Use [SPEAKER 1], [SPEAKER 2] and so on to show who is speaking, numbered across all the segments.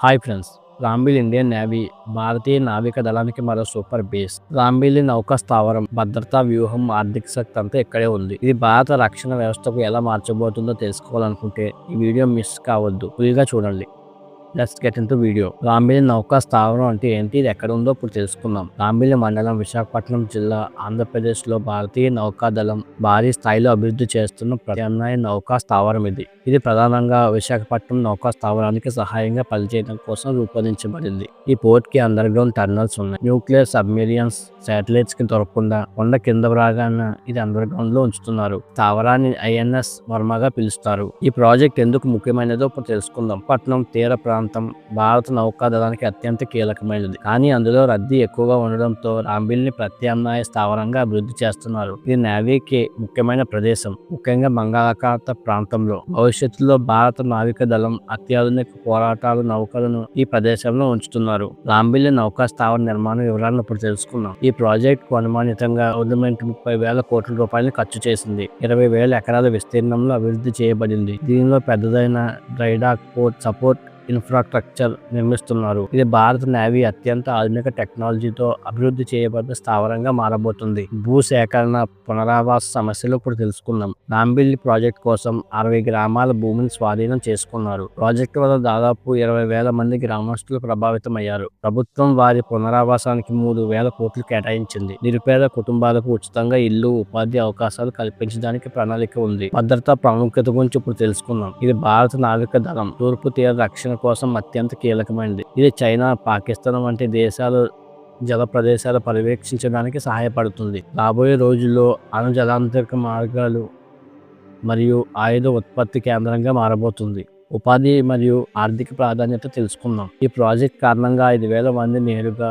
[SPEAKER 1] Hi friends Rambilli Indian navy భారతీయ నావిక దళానికి మరో సూపర్ బేస్ రాంబిలి నౌకా స్థావరం భద్రతా వ్యూహం ఆర్థిక శక్తి అంతా ఇక్కడే ఉంది ఇది భారత రక్షణ వ్యవస్థకు ఎలా మార్చబోతుందో తెలుసుకోవాలనుకుంటే ఈ వీడియో మిస్ కావద్దు ఫుల్గా చూడండి let's get in video Rambilli నౌకా స్థావరం అంటే ఏంటి? ఇది ఎక్కడ ఉందో ఇప్పుడు తెలుసుకుందాం. రాంబిలి మండలం విశాఖపట్నం జిల్లా ఆంధ్రప్రదేశ్లో భారతీయ నౌకాదళం భారీ స్థాయిలో అభివృద్ధి చేస్తున్న ప్రత్యామ్నాయ నౌకా స్థావరం ఇది. ఇది ప్రధానంగా విశాఖపట్నం నౌకా స్థావరానికి సహాయంగా పనిచేయడం కోసం రూపొందించబడింది. ఈ పోర్ట్కి అండర్ గ్రౌండ్ టర్నల్స్ ఉన్నాయి. న్యూక్లియర్ సబ్మెరియన్స్ శాటిలైట్స్కి దొరకకుండా కొండ కింద రాగాన ఇది అండర్ గ్రౌండ్లో ఉంచుతున్నారు. స్థావరాన్ని ఐఎన్ఎస్ వర్మగా పిలుస్తారు. ఈ ప్రాజెక్ట్ ఎందుకు ముఖ్యమైనదో ఇప్పుడు తెలుసుకుందాం. పట్నం తీర ప్రాంతం ప్రాంతం భారత నౌకాదళానికి అత్యంత కీలకమైనది. కానీ అందులో రద్దీ ఎక్కువగా ఉండడంతో రాంబిల్ని ప్రత్యామ్నాయ స్థావరంగా అభివృద్ధి చేస్తున్నారు. ఇది నేవీకి ముఖ్యమైన ప్రదేశం ముఖ్యంగా బంగాళాఖాత ప్రాంతంలో. భవిష్యత్తులో భారత నావిక దళం అత్యాధునిక పోరాటాలు నౌకలను ఈ ప్రదేశంలో ఉంచుతున్నారు. రాంబిల్లి నౌకా స్థావర నిర్మాణ వివరాలను ఇప్పుడు తెలుసుకుందాం. ఈ ప్రాజెక్ట్కు అనుమానితంగా గవర్నమెంట్ ముప్పై వేల కోట్ల రూపాయలు ఖర్చు చేసింది. ఇరవై వేల ఎకరాల విస్తీర్ణంలో అభివృద్ధి చేయబడింది. దీనిలో పెద్దదైన డ్రైడాక్ పోర్ట్ సపోర్ట్ ఇన్ఫ్రాస్ట్రక్చర్ నిర్మిస్తున్నారు. ఇది భారత నేవీ అత్యంత ఆధునిక టెక్నాలజీతో అభివృద్ధి చేయబడిన స్థావరంగా మారబోతుంది. భూ సేకరణ పునరావాస సమస్యలు ఇప్పుడు తెలుసుకుందాం. నాంబిల్లి ప్రాజెక్ట్ కోసం అరవై గ్రామాల భూమిని స్వాధీనం చేసుకున్నారు. ప్రాజెక్టు వల్ల దాదాపు ఇరవై వేల మంది గ్రామస్తులు ప్రభావితమయ్యారు. ప్రభుత్వం వారి పునరావాసానికి మూడు వేల కోట్లు కేటాయించింది. నిరుపేద కుటుంబాలకు ఉచితంగా ఇల్లు ఉపాధి అవకాశాలు కల్పించడానికి ప్రణాళిక ఉంది. భద్రతా ప్రాముఖ్యత గురించి ఇప్పుడు తెలుసుకుందాం. ఇది భారత నావిక దళం. తూర్పు తీర రక్షణ కోసం అత్యంత కీలకమైనది ఇది చైనా పాకిస్తాన్ వంటి దేశాలు జల ప్రదేశాలు పర్యవేక్షించడానికి సహాయపడుతుంది. రాబోయే రోజుల్లో అణు జలాంతరిక మార్గాలు మరియు ఆయుధ ఉత్పత్తి కేంద్రంగా మారబోతుంది. ఉపాధి మరియు ఆర్థిక ప్రాధాన్యత తెలుసుకుందాం. ఈ ప్రాజెక్ట్ కారణంగా ఐదు వేల మంది నేరుగా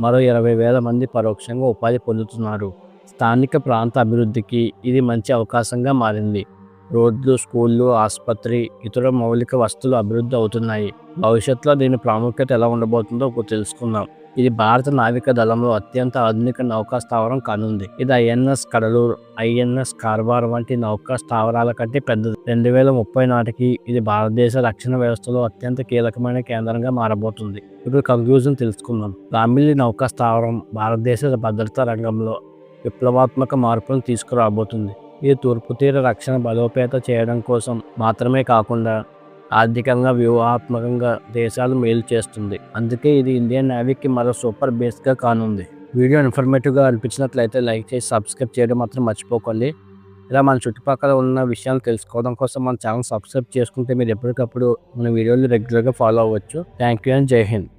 [SPEAKER 1] మరో ఇరవై వేల మంది పరోక్షంగా ఉపాధి పొందుతున్నారు. స్థానిక ప్రాంత అభివృద్ధికి ఇది మంచి అవకాశంగా మారింది. రోడ్లు స్కూళ్ళు ఆసుపత్రి ఇతర మౌలిక వస్తువులు అభివృద్ధి అవుతున్నాయి. భవిష్యత్తులో దీని ప్రాముఖ్యత ఎలా ఉండబోతుందో ఇప్పుడు తెలుసుకుందాం. ఇది భారత నావిక దళంలో అత్యంత ఆధునిక నౌకా స్థావరం కానుంది. ఇది ఐఎన్ఎస్ కడలూరు ఐఎన్ఎస్ కార్వార్ వంటి నౌకా స్థావరాల కంటే పెద్దది. రెండు వేల ముప్పై నాటికి ఇది భారతదేశ రక్షణ వ్యవస్థలో అత్యంత కీలకమైన కేంద్రంగా మారబోతుంది. ఇప్పుడు కన్క్లూజన్ తెలుసుకుందాం. రామిలి నౌకా స్థావరం భారతదేశ భద్రతా రంగంలో విప్లవాత్మక మార్పులను తీసుకురాబోతుంది. ఇది తూర్పు తీర రక్షణ బలోపేత చేయడం కోసం మాత్రమే కాకుండా ఆర్థికంగా వ్యూహాత్మకంగా దేశాలు మేలు చేస్తుంది. అందుకే ఇది ఇండియన్ నేవీకి మరో సూపర్ బేస్గా కానుంది. వీడియో ఇన్ఫర్మేటివ్గా అనిపించినట్లయితే లైక్ చేసి సబ్స్క్రైబ్ చేయడం మాత్రం మర్చిపోకండి. ఇలా మన చుట్టుపక్కల ఉన్న విషయాలు తెలుసుకోవడం కోసం మన ఛానల్ సబ్స్క్రైబ్ చేసుకుంటే మీరు ఎప్పటికప్పుడు మన వీడియోలు రెగ్యులర్గా ఫాలో అవ్వచ్చు. థ్యాంక్ యూ అండ్ జై హింద్.